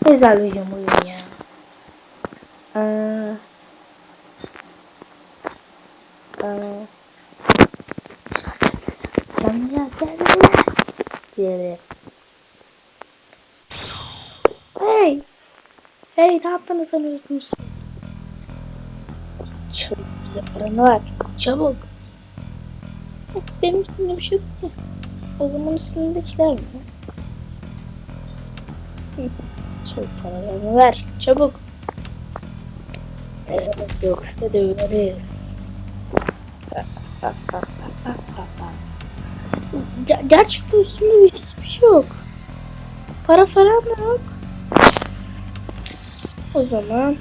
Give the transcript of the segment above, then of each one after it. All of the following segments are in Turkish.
Güzel bir oyun ya. Aa. Aa. Camya geldiler. Geri. Hey. Hey ne yaptığını sanıyorsunuz? Çabuk bize paranı ver. Çabuk. Benim üstümde bir şey yok ki. O zaman üstündekiler mi? Hı. Çabuk paralarını ver. Çabuk. Evet yoksa döveriz. Ger- Gerçekten üstümde bir- hiçbir şey yok. Para falan da yok. O zaman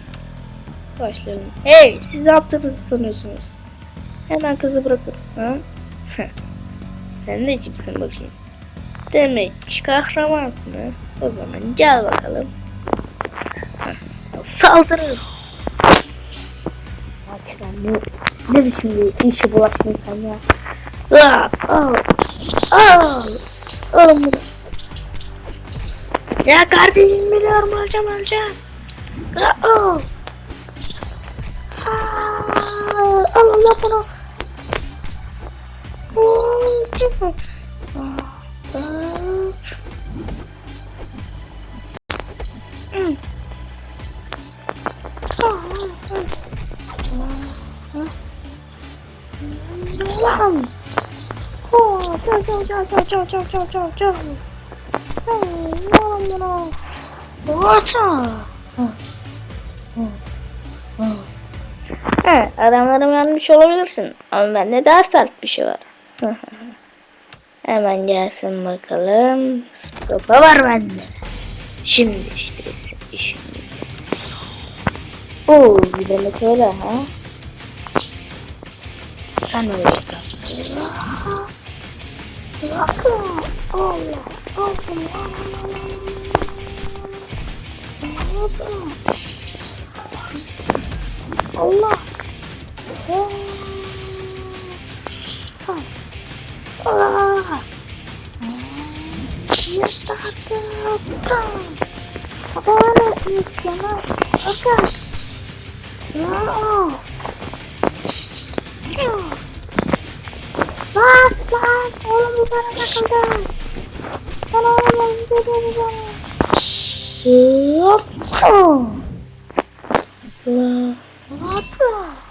başlayalım. Hey siz ne yaptığınızı sanıyorsunuz? Hemen kızı bırakın. Ha? Sen de kimsin bakayım? Demek ki kahramansın ha? O zaman gel bakalım. Saldırın. Aç lan ne, ne biçim bir işe bulaştın sen ya? Al, al, al, al. Ya kardeşim biliyorum öleceğim öleceğim. Al. Al al al bunu. Oo, Lan. Oh. He, adamlarım yanlış olabilirsin. Ama bende daha sert bir şey var. Hemen gelsin bakalım. Sopa var bende. Şimdi işte işim. Oo, demek öyle ha. Sen öyle san. Bakın. Allah. Allah. Yatta yatta. Adamın ilk yana. Bakın. Wow. Mas, mas, tolong buka anak. Tolong. Yup. Apa?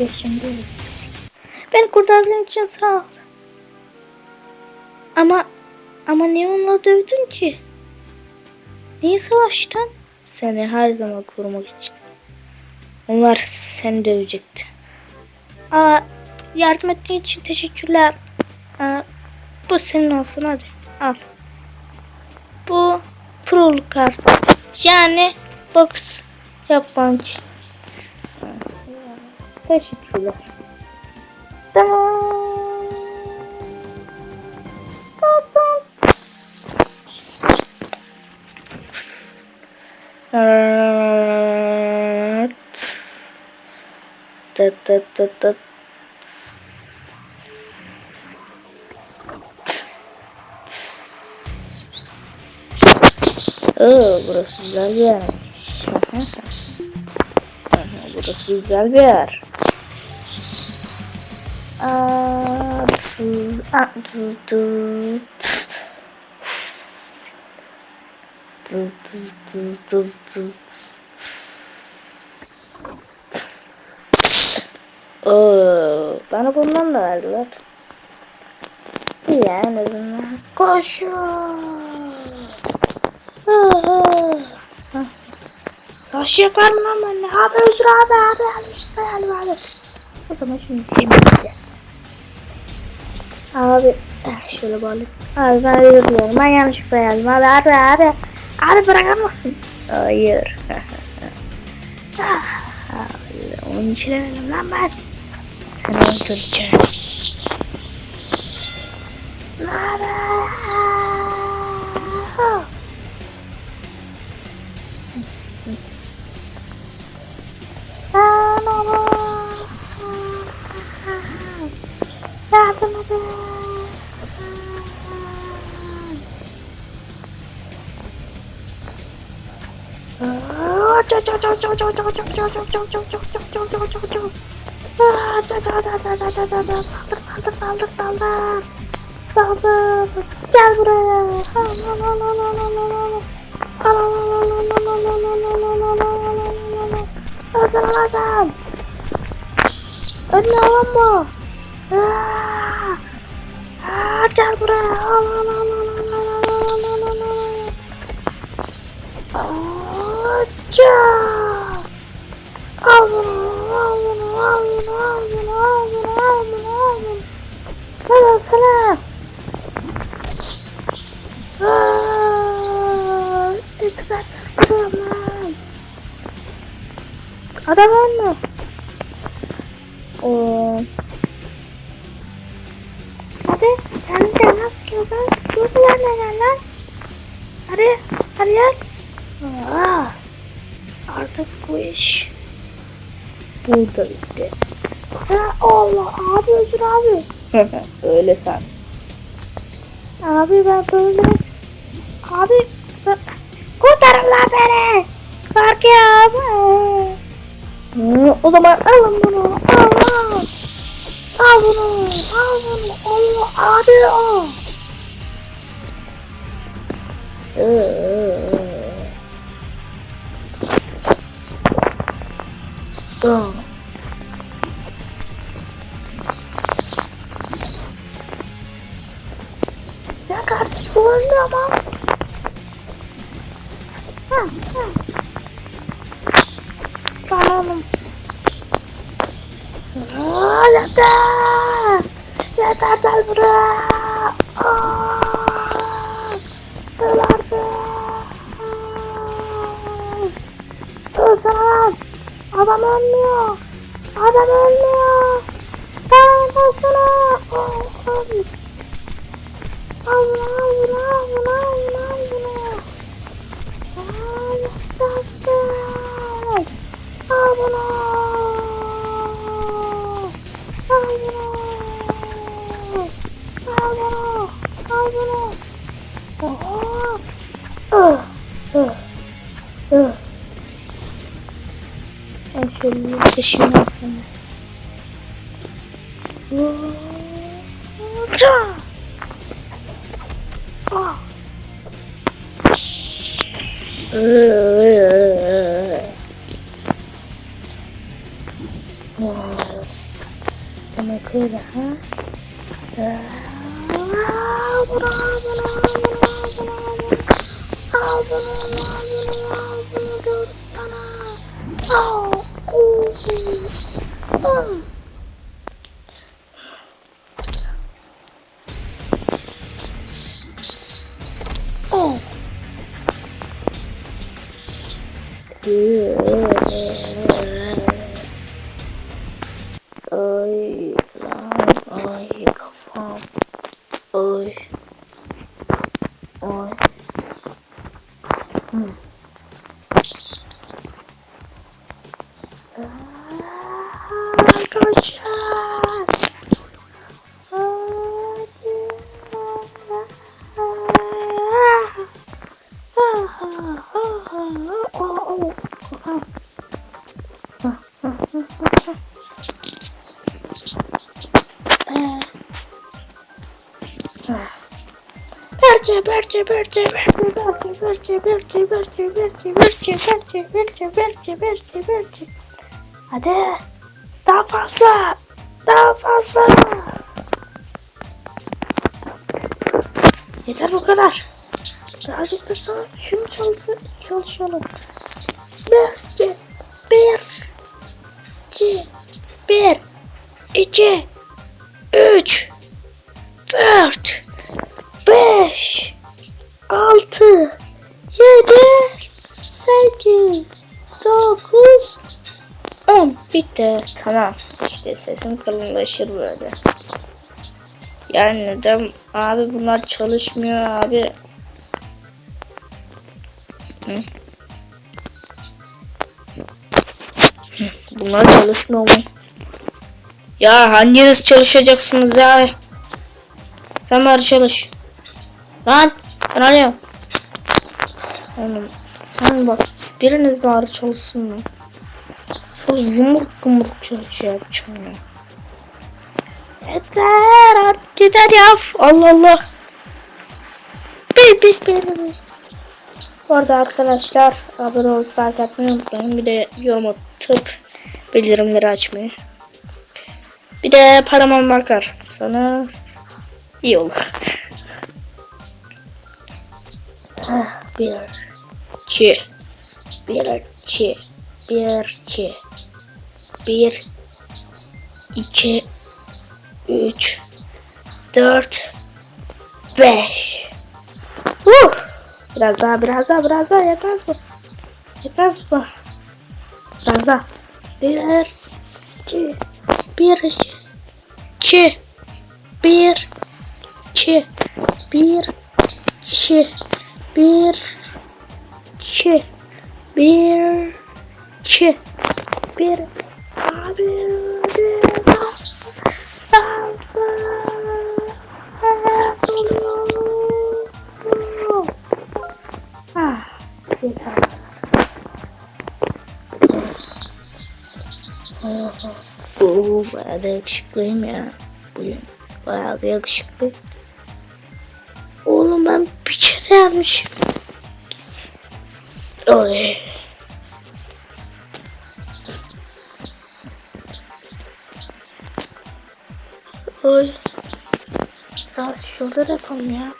İşte şimdi. Beni kurtardığın için sağ ol. Ama ama niye onunla dövdün ki? Niye savaştın? Seni her zaman korumak için. Onlar seni dövecekti. Aa, yardım ettiğin için teşekkürler. Aa, bu senin olsun hadi. Al. Bu proluk kartı. Yani box yapman için. Teşekkürler. Da da da da da Oo, burası güzel bir yer. Burası güzel bir yer. Oo, bana bundan da verdiler. İyi ya en azından. Koşun. Taş yapar mı lan benimle? Abi özür abi abi abi işte abi abi. O zaman şimdi şey. Abi eh, şöyle bağlı. Abi ben özür diliyorum. Ben yanlışlıkla geldim. Abi abi abi. Abi bırakır mısın? Hayır. Ah, Onun için demedim lan ben. Seni öldüreceğim. Lan. Ya, teman-teman. Ah, cok Aa, aa, Gel buraya. La, la, la, la, la, la, la, la, la. Aça! Al bunu, al bunu, al bunu, al bunu, al bunu, al bunu, al bunu. Sana, sana. Aa, ne güzel tamam. Adam var de nasıl gözler, gözler ne lan? Hadi, hadi gel. Aa, artık bu iş burada bitti. Ha, Allah abi özür abi. Öyle sen. Abi ben böyle abi ben... kurtarın lan beni. Fark ya O zaman alın bunu. Al al. Al bunu. Al bunu. Allah abi o. Oh. Ya kardeş bu öldü ama. Ha, ha. Tamamım. Aa, yeter. Yeter gel buraya. Aa, 받아먹네 요. 받아먹네 요. 받아먹네 요. 아우라우라우라우라우 라. 아, 역사 스. 아우 라. 아우 라. 아우 라. 아우 라. 어. 어. bölümünü seçimden sonra. Wow. おう。Berce, berce, berce, berce, berce, berce, berce, berce, berce, berce. Hadi. Daha fazla. Daha fazla. Yeter bu kadar. Birazcık da sonra şunu çalış çalışalım. Bir, bir, bir, iki, bir, iki, üç, dört, beş, altı, yedi, sekiz, dokuz, on. Bitti. Tamam. İşte sesim kalınlaşır böyle. Yani neden abi bunlar çalışmıyor abi. Bunlar çalışmıyor mu? Ya hanginiz çalışacaksınız ya? Sen bari çalış. Lan ben arıyorum. Oğlum sen bak biriniz bari çalışsın mı? Şu yumruk yumruk çalışıyor yapacağım ya. Yeter artık yeter ya. Allah Allah. Bir bir bir. Bu arada arkadaşlar abone olup like atmayı unutmayın. Bir de yorum atıp bildirimleri açmayı. Bir de parama bakarsanız iyi olur. Ah, bir, iki, bir, iki, bir, iki, bir, iki, üç, dört, beş. Uh! Biraz daha, biraz daha, biraz daha yetmez bu. Yetmez bu. Biraz daha. Bir, iki, bir, iki, iki, bir, iki, bir, iki, bir, iki, bir, iki, bir, abi, Ah, yeter. Oo, bayağı da yakışıklıyım ya. Bugün bayağı da yakışıklı. Oğlum ben bir kere yapmışım. Oy. Oy. Biraz şurada yapalım ya.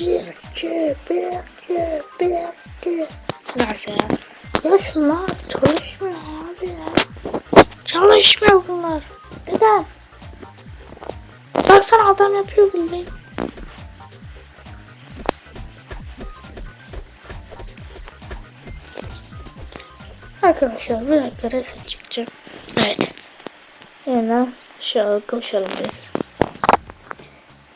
Bir, iki, bir, iki, bir, iki. Neyse ya. Ya şunlar çalışmıyor abi ya. Çalışmıyor bunlar. Neden? Baksana adam yapıyor bildiğin. Arkadaşlar bir dakika resim çıkacağım. Evet. Hemen aşağı koşalım biz.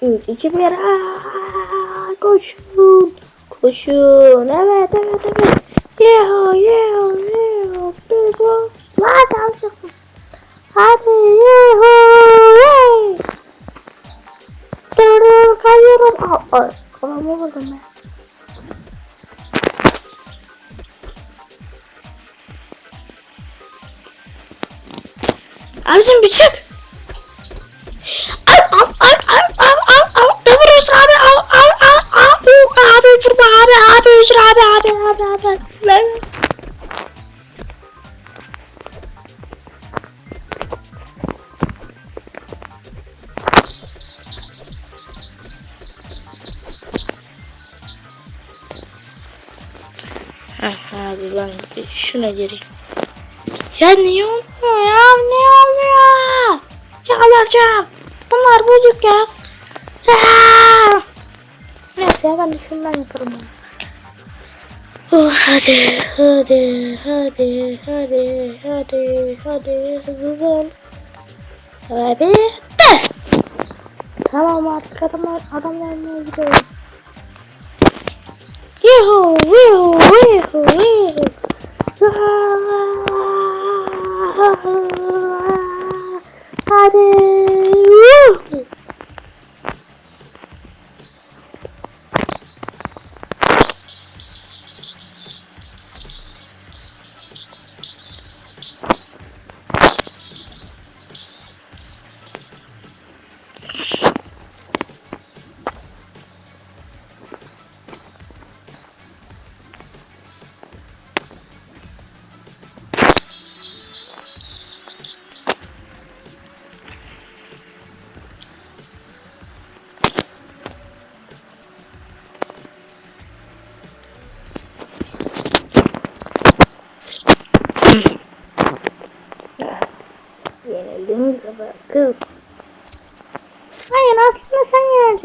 3, 2, 1. Aa, koşun. Koşun. Evet, evet, evet. Yeah, yeah, yeah. Lan alacaksın. Hadi. Yuhu. Dur dur kayıyorum. Aa. Kafamı vurdum ben. Abicim bir çık. Al al al al al al al. Ne vuruyorsun abi? Al al al al. Abi vurma abi abi özür abi abi abi abi. Abi ben şuna gireyim. Ya niye olmuyor ya? Niye olmuyor? Çalacağım. Bunlar bozuk ya. Aa! Neyse ben de yaparım onu. Oh, hadi, hadi, hadi, hadi, hadi, hadi, hızlı ol. Ve bitti. Tamam artık adamlar, adamlar gidiyorum. Yuhu, yuhu, yuhu, yuhu. Hadi.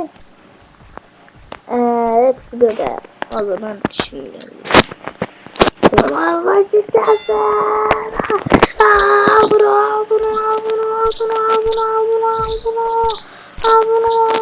Yenildin. Eee hepsi böyle. O zaman şimdi. Ulan bakacağız. Aa, bunu bunu bunu bunu bunu bunu bunu al, bunu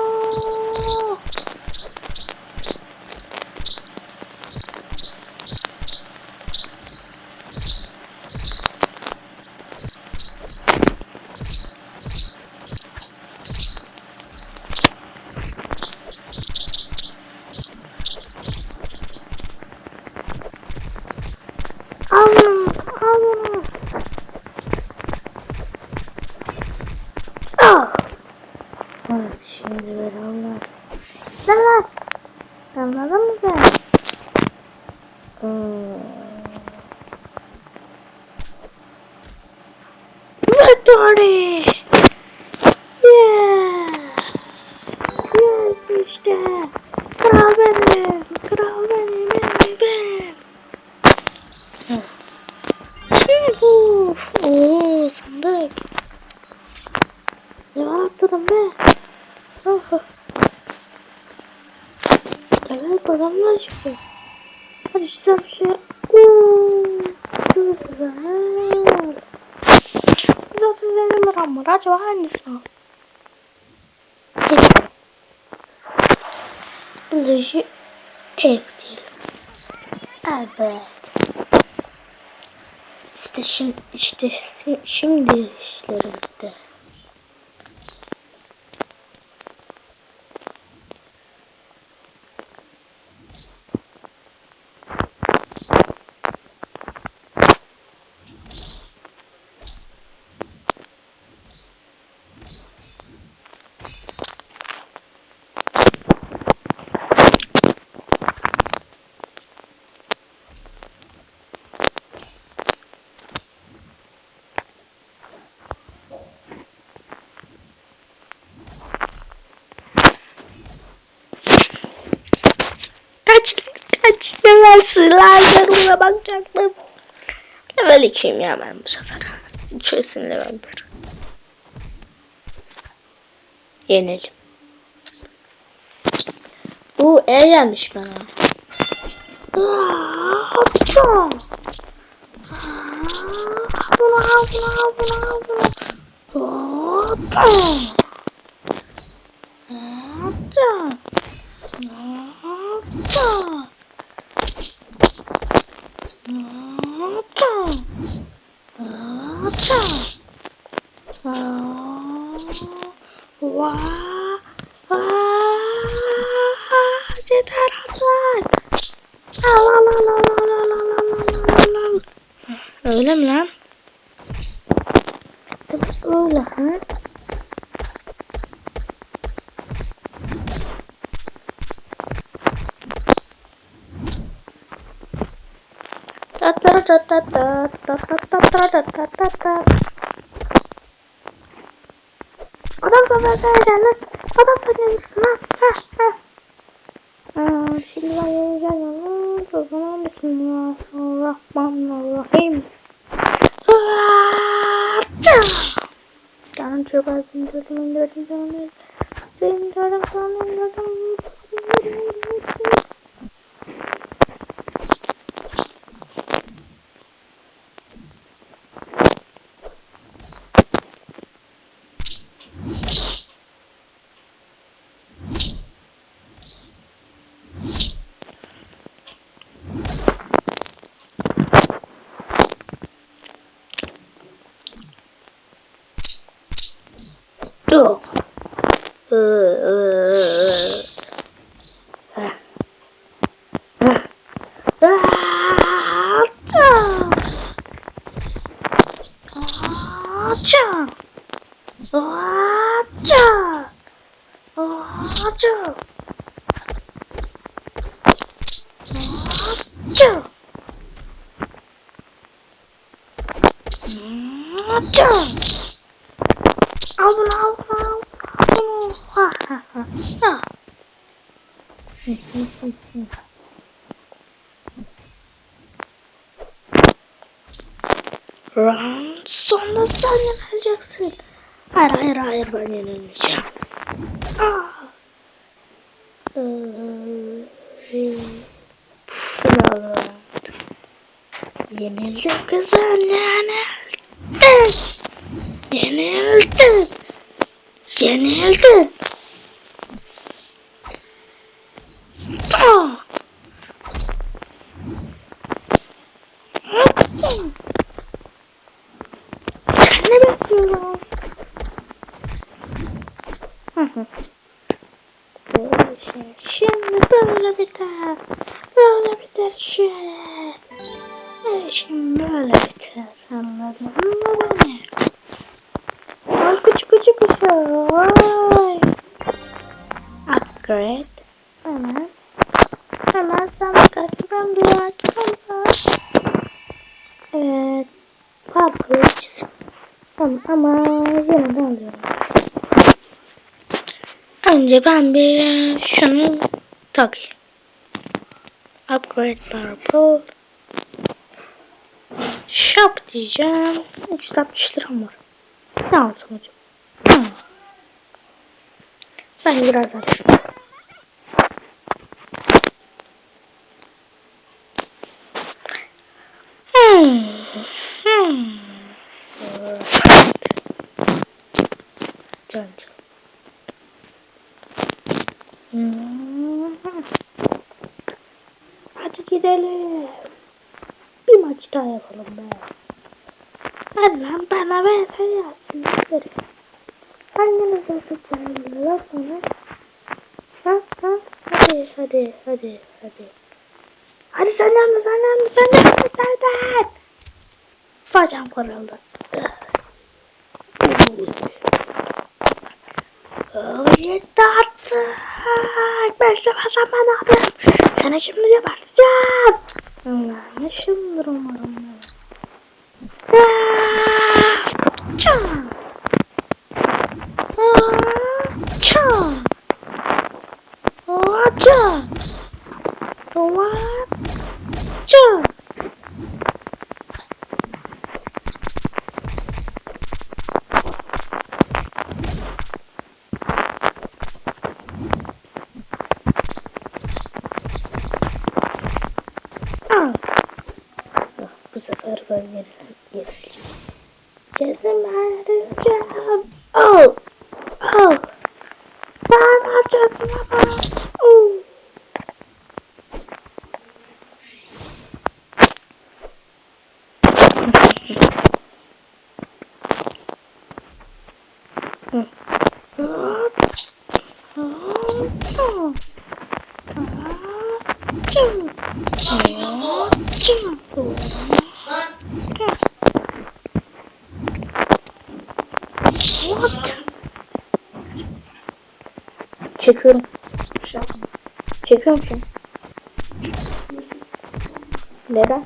Damlalı mı ben? Oo. Hmm. Evet. İşte şimdi, işte şimdi işlerim bitti. slider'ına bakacaktım. Level 2'yim ya ben bu sefer. İçerisinde level 1. Yenelim. Bu E gelmiş bana. Hopça. Buna buna buna buna. Hopça. Hopça. Hopça al bunu. Hoppa. Hoppa. Hoppa. Hoppa. Hoppa. Vaa. Vaa. Yeter artık. Al al al al al al al al al al al. Öyle mi lan? Evet öyle ha. Ta ta ta ta ta ta ta ta ta ta. Adam sana söyleyeceksin lan. Adam sana. Aa, şimdi ben yeneceğim. O zaman Bismillahirrahmanirrahim. Canım çok az indirdim indirdim indirdim. İndirdim sonra indirdim. เออเออ al bunu al. bunu. Ha. Run sonunda sen yenileceksin. Hayır hayır hayır ben yenilmeyeceğim. Yenildim kızım yenildin. Yenildin. Yenildin. Ah. Ne bekliyorum? Şey. Şimdi böyle biter. Böyle biter şöyle. Şimdi böyle biter. Anladın mı beni? çıkışı. Vay. Upgrade. Hemen. Hemen sen kaçtan duvar sana. Evet. Fabrics. Tamam ama yerden alıyorum. Önce ben bir şunu takayım. Upgrade Power Pro. Shop diyeceğim. 360 lira var. Ne alsam acaba? Hmm. Ben biraz açayım. Hmm. Hmm. Can. Hmm. Hadi gidelim. Bir maç daha yapalım be. Hadi lan bana ver sen yazacağım lan sana? Ha ha hadi hadi hadi hadi. Hadi senden de senden de senden de senden. Bacağım kırıldı. Yetti artık. Ben ne yapayım? Seni şimdi geberteceğim. Anlamışımdır umarım. Ah, Çam. Ah, Çam. Ah, Çam. Ah, Çam. Ah. Ah, Bu sefer ben yeniden gerisi. Kesin ben öleceğim. Oh. Oh. Ben acısına bak. Oh. Hı. Ah. Ah. What? Çekiyorum. Çekiyorum seni. Neden?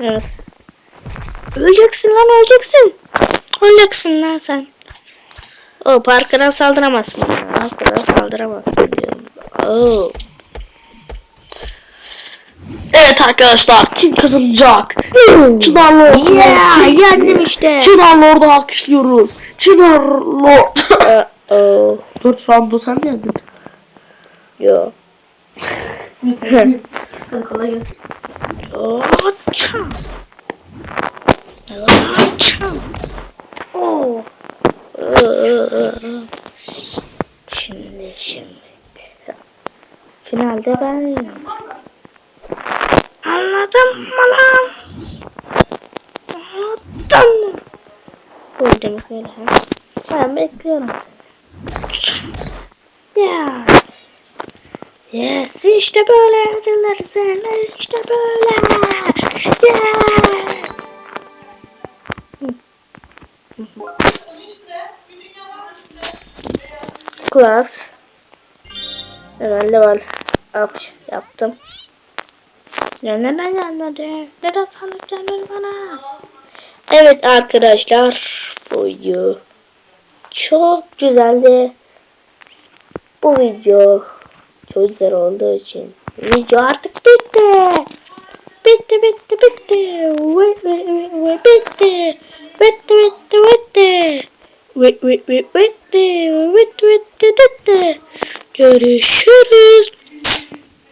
Evet. Öleceksin lan öleceksin. Öleceksin lan sen. O parkına saldıramazsın. Parkına saldıramazsın diyorum. Oo. Arkadaşlar kim kazanacak? Çınar Lord. Yeah, yendim işte. Çınar Lord'u alkışlıyoruz. Çınar Lord. Dört şu anda sen mi yendin? yo. Kolay gelsin. Açam. Açam. Oh. Şimdi şimdi. Finalde ben. Anladın mı lan? Anladın? Bu demek öyle ha. Ben bekliyorum. Yes. Yes işte böyle edilirsin. İşte böyle. Yes. Class. Evet level up yaptım. Ya neden gelmedi? Neden sandık gelmedi bana? Evet arkadaşlar. Bu çok güzeldi. Bu video çok güzel olduğu için video artık bitti. Bitti bitti bitti. Ve, ve, ve, ve, bitti. Bitti bitti bitti. Ve, ve, ve, bitti. Bitti bitti bitti. Görüşürüz.